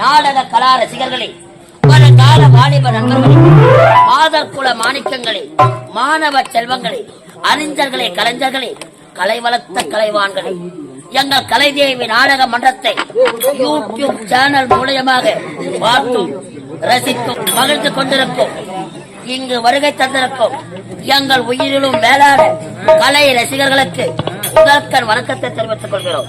நாடக கலா ரசிகர்களே பழங்கால வாலிப நண்பர்களே மாதக்குல மாணிக்கங்களே மாணவ செல்வங்களே அறிஞர்களே கலைஞர்களே கலை வளர்த்த கலைவான்களே எங்கள் கலைதேவி நாடக மன்றத்தை யூடியூப் சேனல் மூலியமாக பார்த்தும் ரசித்தும் மகிழ்ந்து கொண்டிருக்கும் இங்கு வருகை தந்திருக்கும் எங்கள் உயிரிலும் மேலான கலை ரசிகர்களுக்கு முதற்கண் வணக்கத்தை தெரிவித்துக் கொள்கிறோம்.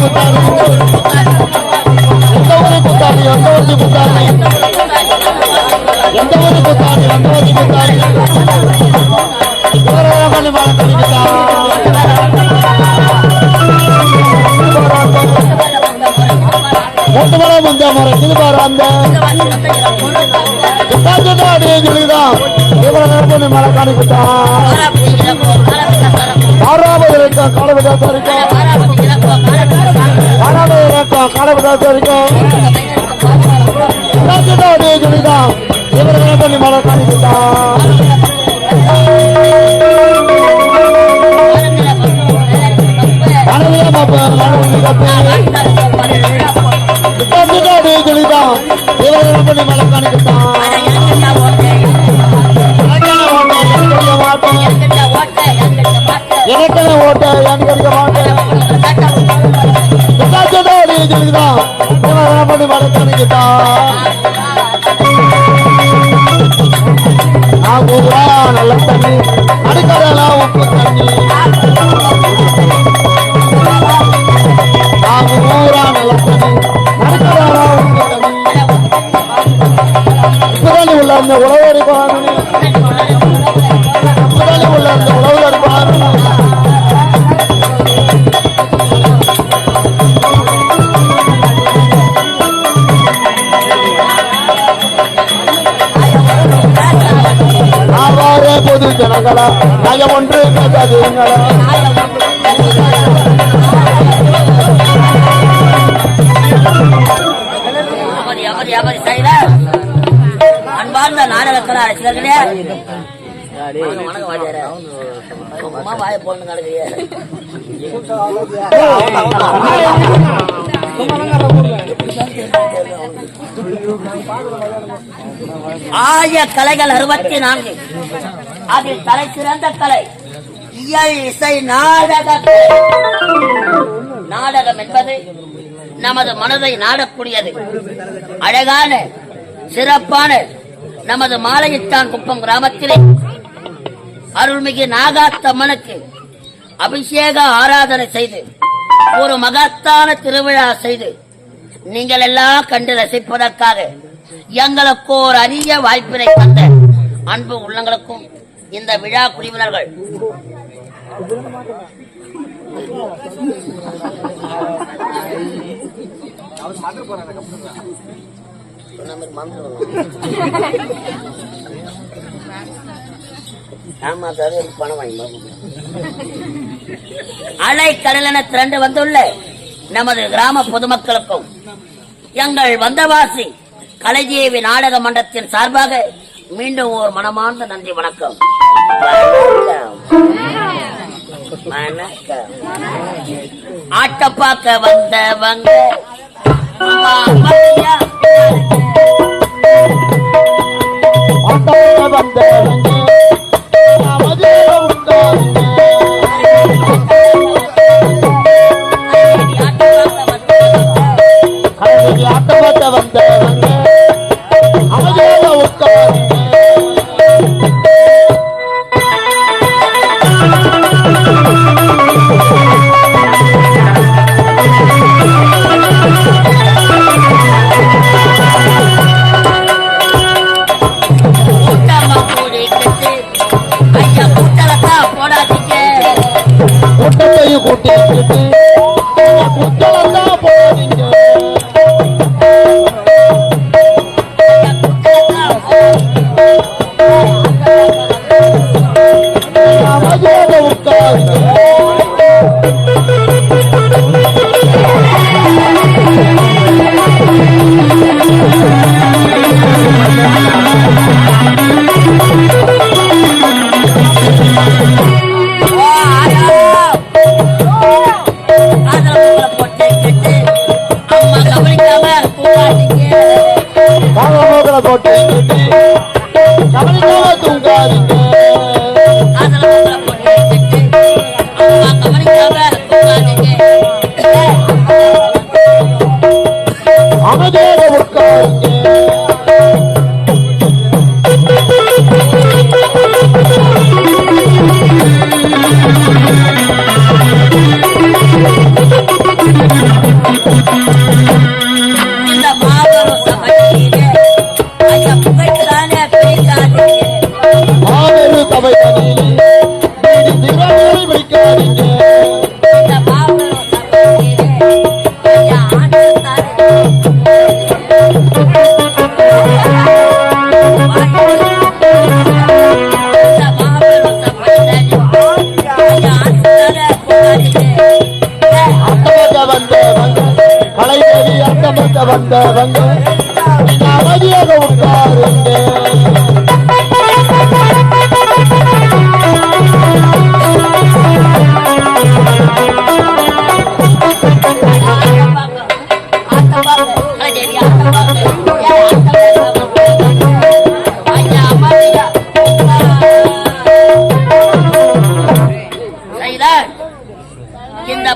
எந்த ஒரு குத்தாரி எந்த ஒரு குத்தாரி எந்த ஒரு குத்தாரி எந்த ஒரு குத்தாரி பண்ணி மரம் வந்த மரம் இது பாரு அந்த சொல்லிதான் இவ்வளவு காணிக்கிட்டான் ஆறாவது இருக்கும் காலவிடாசம் இருக்கும் ஆறாவது இருக்கும் காலவிடாசம் எனக்கு ஓட்ட எனக்கு அடிக்க பண்ணி நல்ல தண்ணி. அடிக்கடலாம் உப்பு தண்ணி. நல்ல தண்ணி. அடிக்கடலாம் உப்பு தண்ணி. உள்ள பொது ஜனங்களா நயம் ஒன்று சரிடா? அன்பார்ந்த நாடக கலா ரசிகர்களே வணக்கம், வணக்கம், வாத்தியாரே. சும்மா வாயை போட்டு கிடக்குறியே. ஆய கலைகள் அறுபத்தி நான்கு. அதில் தலை சிறந்த கலை. இயல் இசை நாடக நாடகம் என்பது நமது மனதை நாடக்கூடியது. அழகான சிறப்பான நமது மாலையிட்டான் குப்பம் கிராமத்திலே. அருள்மிகு நாகாத்தம்மனுக்கு அபிஷேக ஆராதனை செய்து ஒரு மகத்தான திருவிழா செய்து நீங்கள் எல்லாம் கண்டு ரசிப்பதற்காக எங்களுக்கு ஒரு அரிய வாய்ப்பினை தந்த அன்பு உள்ளங்களுக்கும் இந்த விழா குழுவினர்கள். சொன்ன மாதிரி எனக்கு பணம் வாங்கி அலை கடலென திரண்டு வந்துள்ள நமது கிராம பொதுமக்களுக்கும் எங்கள் வந்தவாசி கலைஜீவி நாடக மன்றத்தின் சார்பாக மீண்டும் ஒரு மனமார்ந்த நன்றி வணக்கம். ஆட்டப்பாக்க ஆட்ட பார்க்க வந்தவங்க. அம்மா, வந்தவங்க. நமதே உண்டாங்க கவனிக்காம தூங்காதீங்க காதுல மூக்குல போட்டு கெட்டு, அம்மா கவனிக்காம தூங்காதீங்க. அமைதியாக உட்காருங்க வந்தவங்க அமைதியாக உட்காருங்க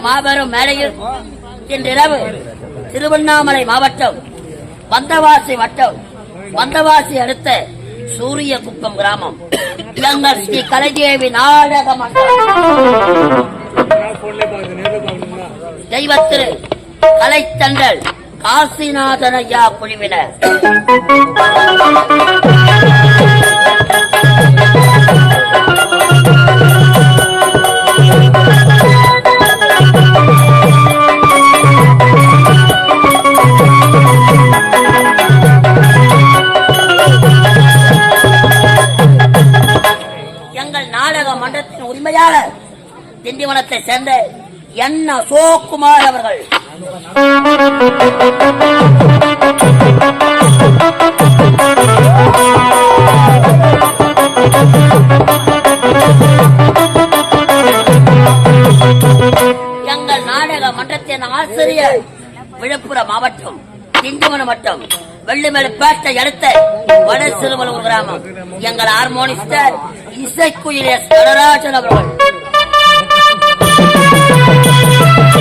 மாபெரும் மேடையில் இன்றிரவு திருவண்ணாமலை மாவட்டம் வந்தவாசி வட்டம் வந்தவாசி அடுத்த சூரிய குப்பம் கிராமம். எங்கள் ஸ்ரீ கலைதேவி நாடக மன்றம் தெய்வத்திரு கலைத்தண்டல் காசிநாதன் ஐயா குழுவினர். மாவட்டத்தை சேர்ந்த என் அசோக்குமார் அவர்கள்? எங்கள் நாடக மன்றத்தின் ஆசிரியர் விழுப்புரம் மாவட்டம் திண்டிவனம் வட்டம் வெள்ளிமலைப்பேட்டை அடுத்த வட சிறுவலூர் கிராமம். எங்கள் ஹார்மோனிஸ்டர் இசைக்குயில் எஸ் நடராஜன் அவர்கள். எங்கள் நாடக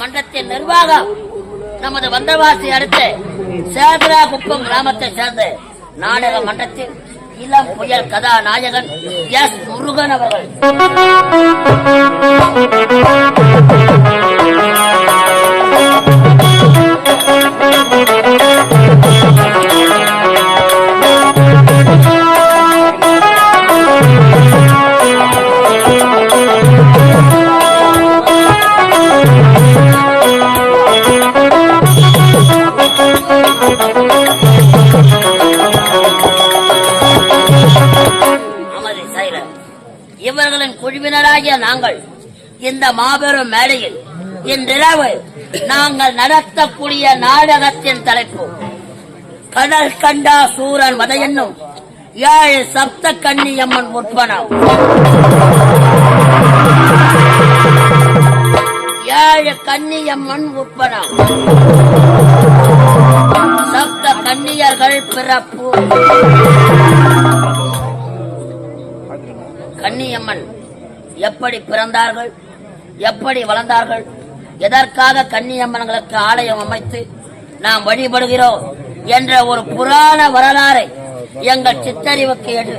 மன்றத்தின் நிர்வாகம் நமது வந்தவாசி அடுத்து சேதரா குப்பம் கிராமத்தை சேர்ந்த நாடக மன்றத்தில் இளம் புயல் கதாநாயகன் எஸ் முருகன் அவர்கள். இந்த மாபெரும் மேடையில் இன்றிரவு நாங்கள் நடத்தக்கூடிய நாடகத்தின் தலைப்பு கடல் கண்டா சூரன் வத என்னும் ஏழு சப்த கன்னியம்மன் உட்பனம் ஏழு கன்னியம்மன் உட்பனம் சப்த கன்னியர்கள் பிறப்பு. கன்னியம்மன் எப்படி பிறந்தார்கள்? எப்படி வளர்ந்தார்கள்? எதற்காக கன்னியம்மன்களுக்கு ஆலயம் அமைத்து நாம் வழிபடுகிறோம் என்ற ஒரு புராண வரலாறை எங்கள் சித்தறிவுக்கு எடு.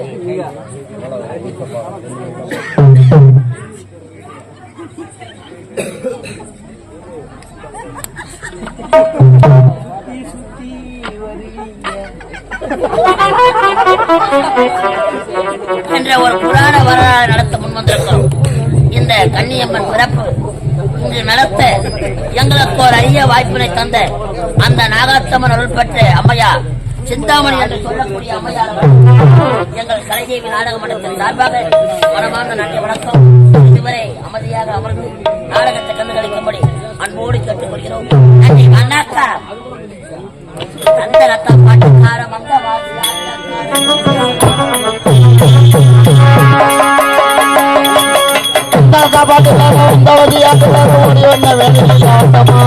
என்ற ஒரு புராண வரலாறு நடத்த முன்வந்திருக்கிறோம். கன்னியம்மன் பிறப்பு. இங்கு நடத்த எங்களுக்கு ஒரு அரிய வாய்ப்பினை தந்த அந்த நாகாத்தம்மன் அருள் பெற்ற அம்மையா சிந்தாமணி என்று சொல்லக்கூடிய அம்மையார் எங்கள் கலைதேவி நாடக மன்றத்தின் சார்பாக மனமார்ந்த நன்றி வணக்கம். இதுவரை அமைதியாக அமர்ந்து நாடகத்தை கண்டுகளிக்கும்படி அன்போடு கேட்டுக்கொள்கிறோம். நன்றி அண்ணாக்கா. அந்த ரத்த பாட்டுக்கார மங்க காப்பாற்றுகிறாரோ இந்த வழியாக ஓடி வந்த வேலையில் ஆட்டமா